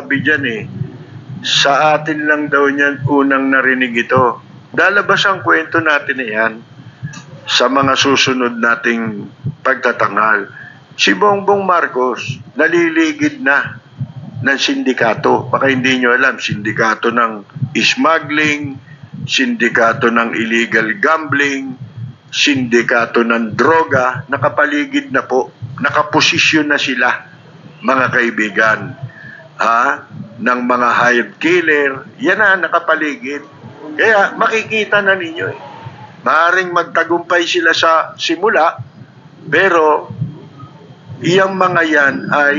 nagsasabi dyan eh, sa atin lang daw niyan unang narinig ito. Lalabas ang kwento natin na yan sa mga susunod nating pagtatanghal. Si Bongbong Marcos, naliligid na ng sindikato. Baka hindi nyo alam, sindikato ng smuggling, sindikato ng illegal gambling, sindikato ng droga, nakapaligid na po, nakaposisyon na sila, mga kaibigan, ha? ng mga hired killer, yan na, nakapaligid. Kaya makikita na ninyo eh. Maaring magtagumpay sila sa simula, pero iyang mga yan ay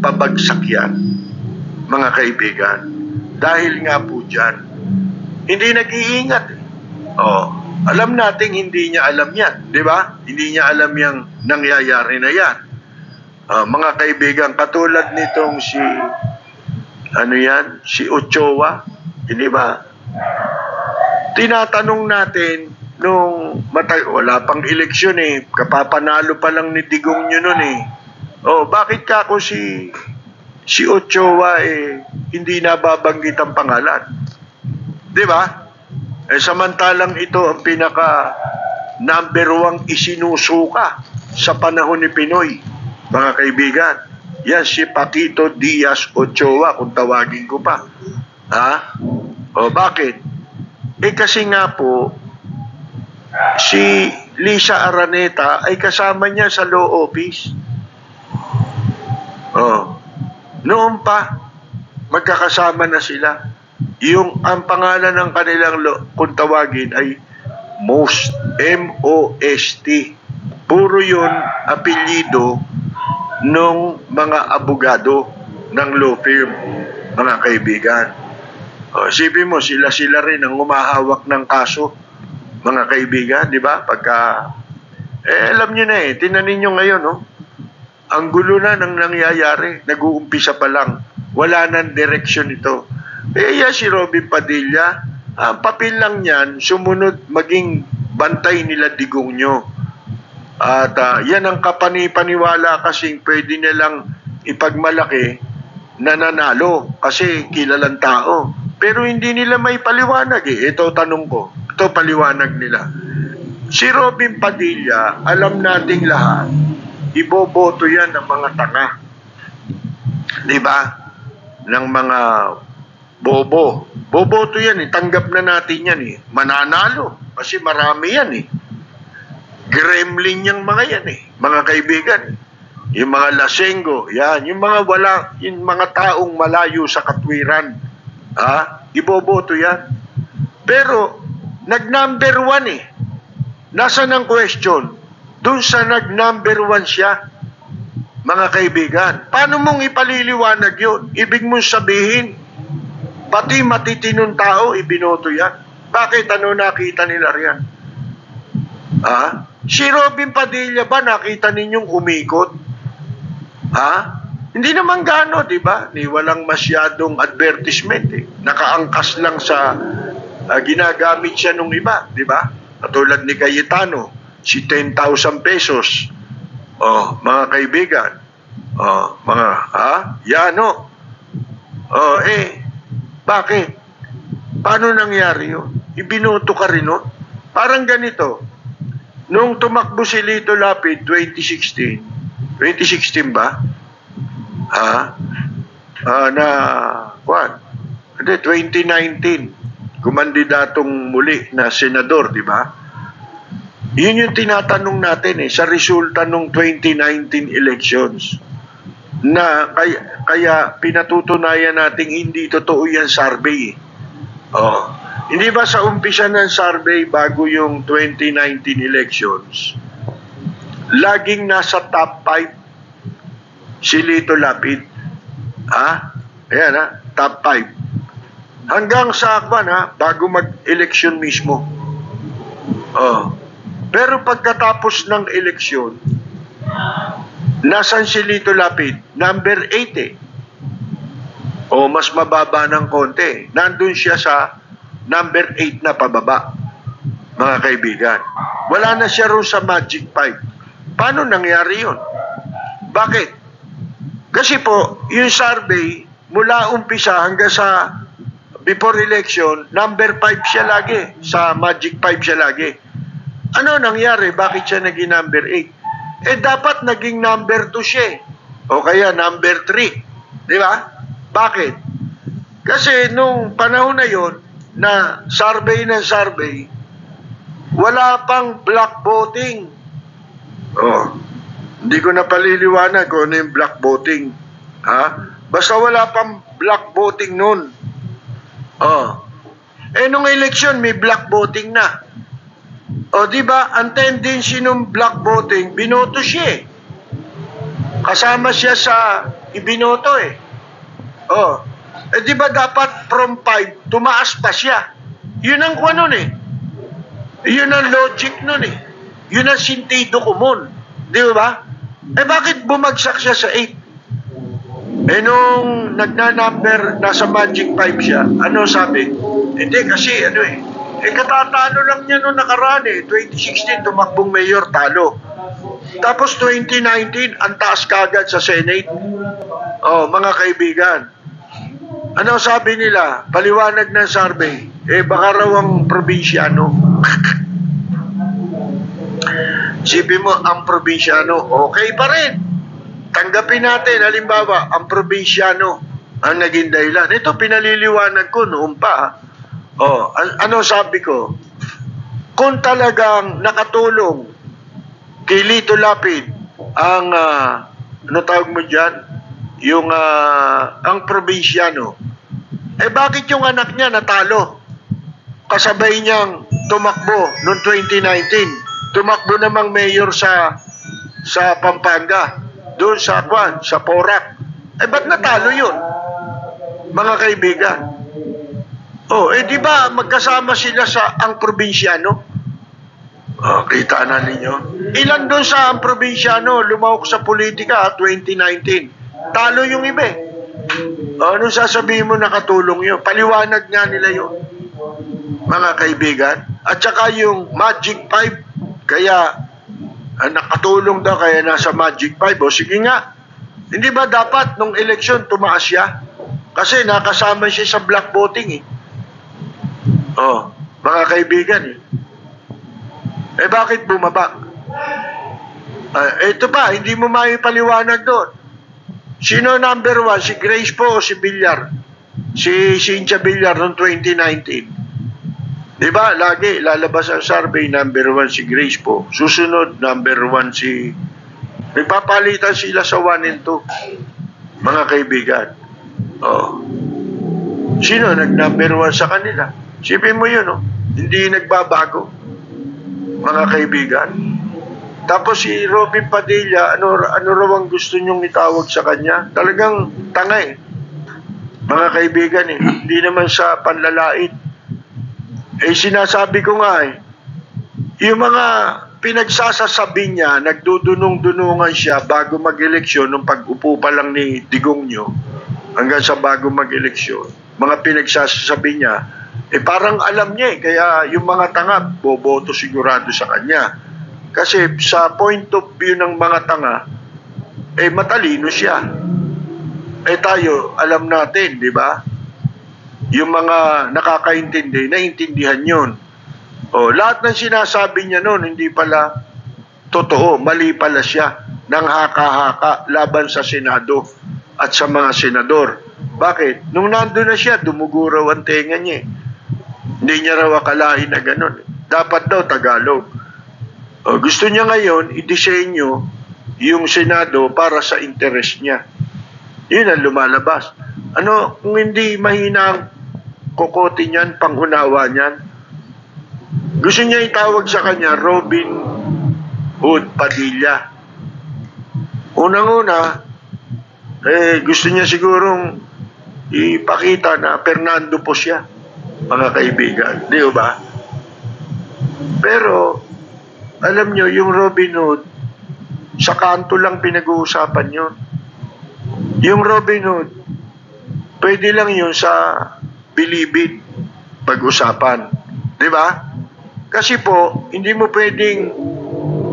pabagsak yan, mga kaibigan. Dahil nga po dyan, hindi nag-iingat. eh. Oh, alam nating hindi niya alam yan, di ba? Hindi niya alam yung nangyayari na yan. Ah, mga kaibigan, katulad nitong si, ano yan, si Ochoa, hindi ba? Tinatanong natin, nung matay, wala pang eleksyon eh, kapapanalo pa lang ni Digong nyo nun eh. Oh, bakit ka ako si si Ochoa eh hindi nababanggit ang pangalan? 'Di ba? Eh samantalang ito ang pinaka number one isinusuka sa panahon ni Pinoy, mga kaibigan. Yan si Paquito Diaz Ochoa kung tawagin ko pa. Ha? O bakit? Eh kasi nga po si Lisa Araneta ay kasama niya sa law office. Oh. Noon pa, magkakasama na sila. Yung ang pangalan ng kanilang kung tawagin ay MOST, M-O-S-T. Puro yun apelyido ng mga abogado ng law firm, mga kaibigan. O, isipin mo, sila-sila rin ang umahawak ng kaso, mga kaibigan, di ba? Pagka, eh, alam nyo na eh, tinanin nyo ngayon, no? Ang gulo na ng nangyayari, nag-uumpisa pa lang. Wala nang direksyon ito. Eh, yan si Robin Padilla, ang papel lang niyan, sumunod maging bantay nila digong nyo. At ah, yan ang kapanipaniwala kasing pwede nilang ipagmalaki na nanalo kasi kilalang tao. Pero hindi nila may paliwanag eh. Ito tanong ko. Ito paliwanag nila. Si Robin Padilla, alam nating lahat, iboboto yan ng mga tanga. Di ba? Ng mga bobo. Boboto yan eh. Tanggap na natin yan eh. Mananalo. Kasi marami yan eh. Gremlin yung mga yan eh. Mga kaibigan. Yung mga lasenggo. Yan. Yung mga wala, yung mga taong malayo sa katwiran. Ha? Iboboto yan. Pero, nag-number one eh. Nasaan ang question? Doon sa nag-number one siya, mga kaibigan. Paano mong ipaliliwanag yun? Ibig mong sabihin, pati matitinong tao, ibinoto yan. Bakit? Ano nakita nila riyan? Ha? Si Robin Padilla ba nakita ninyong umikot? Ha? Hindi naman gano, di ba? Ni walang masyadong advertisement eh. Nakaangkas lang sa ah, ginagamit siya nung iba, di ba? Katulad ni Cayetano, si 10,000 pesos. Oh, mga kaibigan. Oh, mga, ha? Yan, no? Oh, eh, bakit? Paano nangyari yun? Ibinoto ka rin nun? Parang ganito. Nung tumakbo si Lito Lapid 2016, 2016 ba? Ha? Ah, na, kwan? Hindi, 2019. Kumandidatong muli na senador, di ba? Yun yung tinatanong natin eh, sa resulta ng 2019 elections na kaya, kaya pinatutunayan nating hindi totoo yan survey. eh. Oh. Hindi ba sa umpisa ng survey bago yung 2019 elections, laging nasa top 5 si Lito Lapid. Ha? Ayan ha, top 5. Hanggang sa akban ha, bago mag-election mismo. Oh. Pero pagkatapos ng eleksyon, nasan si Lito Lapid? Number 8 eh. O mas mababa ng konti. Nandun siya sa number 8 na pababa, mga kaibigan. Wala na siya roon sa Magic 5. Paano nangyari yun? Bakit? Kasi po, yung survey, mula umpisa hanggang sa before election, number 5 siya lagi. Sa Magic 5 siya lagi. Ano nangyari? Bakit siya naging number 8? Eh dapat naging number 2 siya. O kaya number 3. Di ba? Bakit? Kasi nung panahon na yon na survey ng survey, wala pang black voting. Oh, hindi ko na paliliwanag kung ano yung black voting. Ha? Basta wala pang black voting noon. Oh. Eh nung election may black voting na. O di ba ang tendency ng black voting, binoto siya eh. Kasama siya sa ibinoto eh. Oh. Eh di ba dapat from 5 tumaas pa siya? Yun ang kuha nun eh. Yun ang logic nun eh. Yun ang sintido common. Di ba? Eh bakit bumagsak siya sa 8? Eh nung nagna-number, nasa Magic 5 siya, ano sabi? Hindi kasi ano eh, eh katatalo lang niya nung nakaraan eh. 2016 tumakbong mayor, talo. Tapos 2019, ang taas kagad sa Senate. Oh, mga kaibigan. Ano sabi nila? Paliwanag ng survey. Eh baka raw ang probinsyano. Sipin mo, ang probinsyano, okay pa rin. Tanggapin natin, halimbawa, ang probinsyano ang naging dahilan. Ito, pinaliliwanag ko noon pa. Oh, an- ano sabi ko? Kung talagang nakatulong kay Lito Lapid ang, ah, ano tawag mo dyan? Yung, ah, ang probinsyano. Eh, bakit yung anak niya natalo? Kasabay niyang tumakbo noong 2019. Tumakbo namang mayor sa sa Pampanga. Doon sa Kwan, sa Porac. Eh, ba't natalo yun? Mga kaibigan. Oh, eh di ba magkasama sila sa ang probinsyano? Oh, kita na ninyo. Ilan doon sa ang probinsyano lumawak sa politika ah, 2019? Talo yung iba eh. Anong sasabihin mo nakatulong yun? Paliwanag nga nila yun. Mga kaibigan. At saka yung Magic 5, kaya ah, nakatulong daw kaya nasa Magic 5. O sige nga. Hindi ba dapat nung eleksyon tumaas siya? Kasi nakasama siya sa black voting eh. Oh, mga kaibigan eh. Eh bakit bumaba? Ah, ito pa, hindi mo maipaliwanag doon. Sino number one? Si Grace po o si Villar? Si Cynthia Villar noong 2019. Di ba? Lagi lalabas ang survey, number one si Grace po. Susunod, number one si... Nagpapalitan sila sa 1 and 2. Mga kaibigan. Oh. Sino nag-number one sa kanila? Sipin mo yun, oh. Hindi nagbabago. Mga kaibigan. Tapos si Robin Padilla, ano, ano raw ang gusto niyong itawag sa kanya? Talagang tanga eh. Mga kaibigan eh. Hindi naman sa panlalait. Eh sinasabi ko nga eh. Yung mga pinagsasasabi niya, nagdudunong-dunungan siya bago mag-eleksyon nung pag-upo pa lang ni Digong nyo hanggang sa bago mag-eleksyon. Mga pinagsasabi niya, eh parang alam niya eh, kaya yung mga tanga, boboto sigurado sa kanya. Kasi sa point of view ng mga tanga, eh matalino siya. Eh tayo, alam natin, di ba? Yung mga nakakaintindi, naintindihan yun. O, lahat ng sinasabi niya noon, hindi pala totoo, mali pala siya ng haka-haka laban sa Senado at sa mga senador. Bakit? Nung nandun na siya, dumuguraw ang tenga niya. eh. Hindi niya raw akalain na ganun. Dapat daw Tagalog. O, gusto niya ngayon, i-disenyo yung Senado para sa interest niya. Yun ang lumalabas. Ano, kung hindi mahina ang kokote niyan, pangunawa niyan, gusto niya itawag sa kanya Robin Hood Padilla. Unang-una, eh, gusto niya sigurong ipakita na Fernando po siya, mga kaibigan. Di ba? Pero, alam nyo, yung Robin Hood, sa kanto lang pinag-uusapan yun. Yung Robin Hood, pwede lang yun sa bilibid pag-usapan. Di ba? Kasi po, hindi mo pwedeng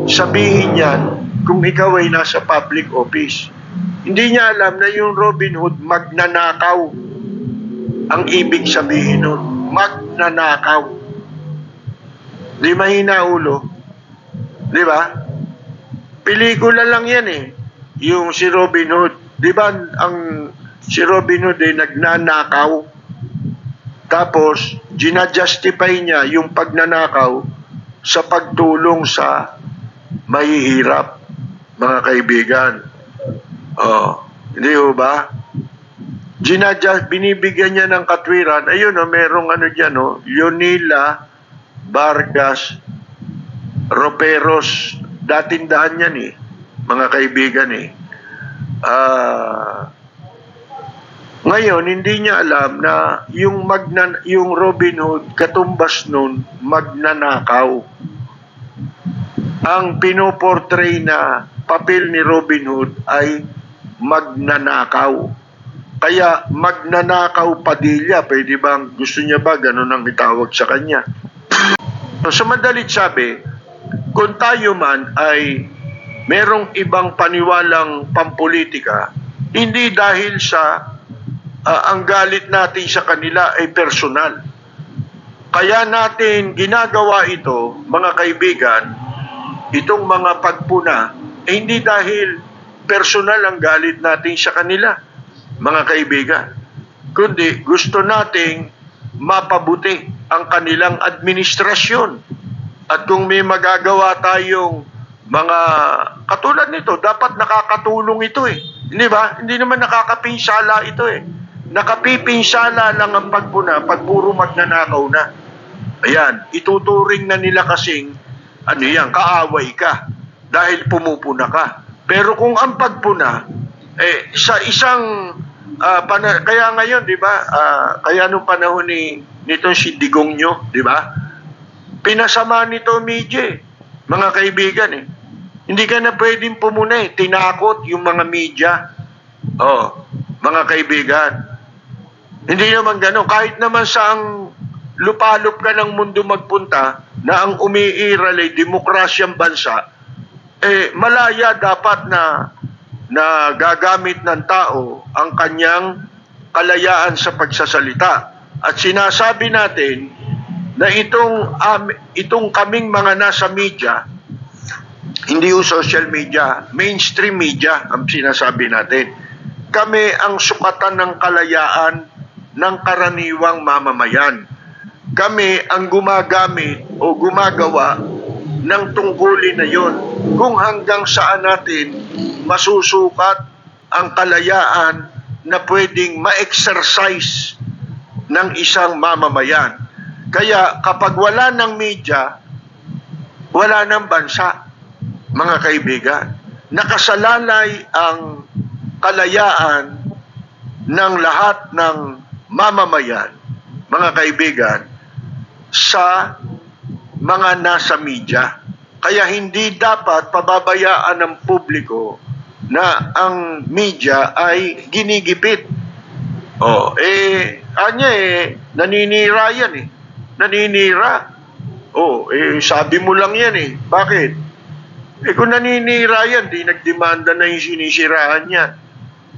sabihin yan kung ikaw ay nasa public office. Hindi niya alam na yung Robin Hood magnanakaw. Ang ibig sabihin nun, magnanakaw. Di mahina ulo. Di ba? Pelikula lang yan eh. Yung si Robin Hood. Di ba ang si Robin Hood ay nagnanakaw? Tapos, ginajustify niya yung pagnanakaw sa pagtulong sa mahihirap, mga kaibigan. Oh, hindi ho ba? Ginadya, binibigyan niya ng katwiran. Ayun, oh, merong ano dyan, oh, Leonila Vargas Roperos. Dating daan yan eh, mga kaibigan eh. Ah... Ngayon, hindi niya alam na yung, magnan yung Robin Hood, katumbas nun, magnanakaw. Ang pinoportray na papel ni Robin Hood ay magnanakaw. Kaya magnanakaw padilya, pwede bang gusto niya ba ganun ang itawag sa kanya? So, sa madalit sabi, kung tayo man ay merong ibang paniwalang pampolitika, hindi dahil sa Ah, ang galit natin sa kanila ay personal. Kaya natin ginagawa ito, mga kaibigan, itong mga pagpuna, eh hindi dahil personal ang galit natin sa kanila, mga kaibigan. Kundi gusto nating mapabuti ang kanilang administrasyon. At kung may magagawa tayong mga katulad nito, dapat nakakatulong ito eh. Hindi ba? Hindi naman nakakapinsala ito eh nakapipinsala lang ang pagpuna pag puro magnanakaw na. Ayan, ituturing na nila kasing, ano yan, kaaway ka dahil pumupuna ka. Pero kung ang pagpuna, eh, sa isang, ah, pana- kaya ngayon, di ba, ah, kaya nung panahon ni, nito si Digong nyo, di ba, pinasama nito media, mga kaibigan eh. Hindi ka na pwedeng pumuna eh, tinakot yung mga media. Oh, mga kaibigan, hindi naman gano'n. Kahit naman sa ang lupalop ka ng mundo magpunta na ang umiiral ay demokrasyang bansa, eh malaya dapat na na gagamit ng tao ang kanyang kalayaan sa pagsasalita. At sinasabi natin na itong um, itong kaming mga nasa media, hindi yung social media, mainstream media ang sinasabi natin. Kami ang sukatan ng kalayaan ng karaniwang mamamayan. Kami ang gumagamit o gumagawa ng tungkulin na yon kung hanggang saan natin masusukat ang kalayaan na pwedeng ma-exercise ng isang mamamayan. Kaya kapag wala ng media, wala ng bansa, mga kaibigan. Nakasalalay ang kalayaan ng lahat ng mamamayan, mga kaibigan, sa mga nasa media. Kaya hindi dapat pababayaan ng publiko na ang media ay ginigipit. Oh, eh, anya eh, naninira yan eh. Naninira. Oh, eh, sabi mo lang yan eh. Bakit? Eh, kung naninira yan, di nagdemanda na yung sinisiraan yan.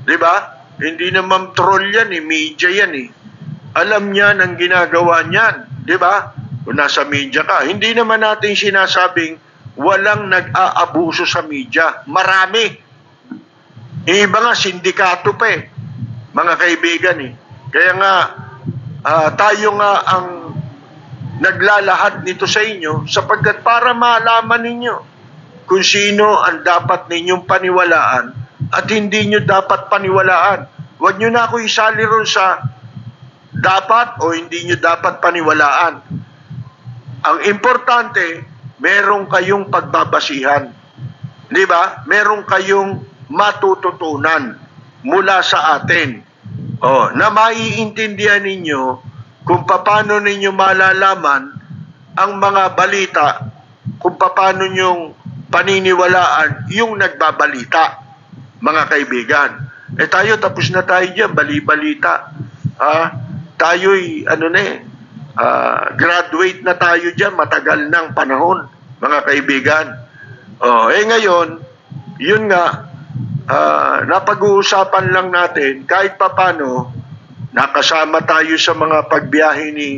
Di ba? Hindi naman troll yan eh, media yan eh. Alam niya ng ginagawa niyan, di ba? Kung nasa media ka, hindi naman natin sinasabing walang nag-aabuso sa media. Marami. Iba nga, sindikato pa eh. Mga kaibigan eh. Kaya nga, ah, tayo nga ang naglalahad nito sa inyo sapagkat para malaman ninyo kung sino ang dapat ninyong paniwalaan at hindi nyo dapat paniwalaan. Huwag nyo na ako isali ron sa dapat o hindi nyo dapat paniwalaan. Ang importante, meron kayong pagbabasihan. Di ba? Meron kayong matututunan mula sa atin. Oh, na maiintindihan ninyo kung paano ninyo malalaman ang mga balita, kung paano nyong paniniwalaan yung nagbabalita, mga kaibigan. Eh tayo, tapos na tayo dyan, bali-balita. Ah, tayo'y, ano na eh, ah, graduate na tayo dyan, matagal ng panahon, mga kaibigan. Oh, eh ngayon, yun nga, ah, napag-uusapan lang natin kahit papano nakasama tayo sa mga pagbiyahe ni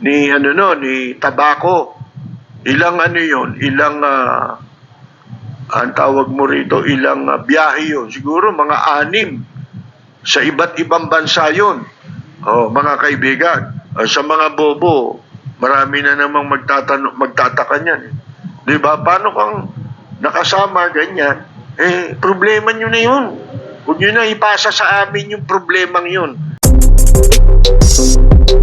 ni ano no ni Tabako. Ilang ano 'yon, ilang ah, ang tawag mo rito, ilang ah, biyahe 'yon. Siguro mga anim sa iba't ibang bansa 'yon. Oh, mga kaibigan, ah, sa mga bobo, marami na namang magtatanong magtataka niyan. 'Di ba? Paano kang nakasama ganyan? Eh, problema nyo na 'yun. Huwag nyo na ipasa sa amin yung problemang 'yun. Thank you.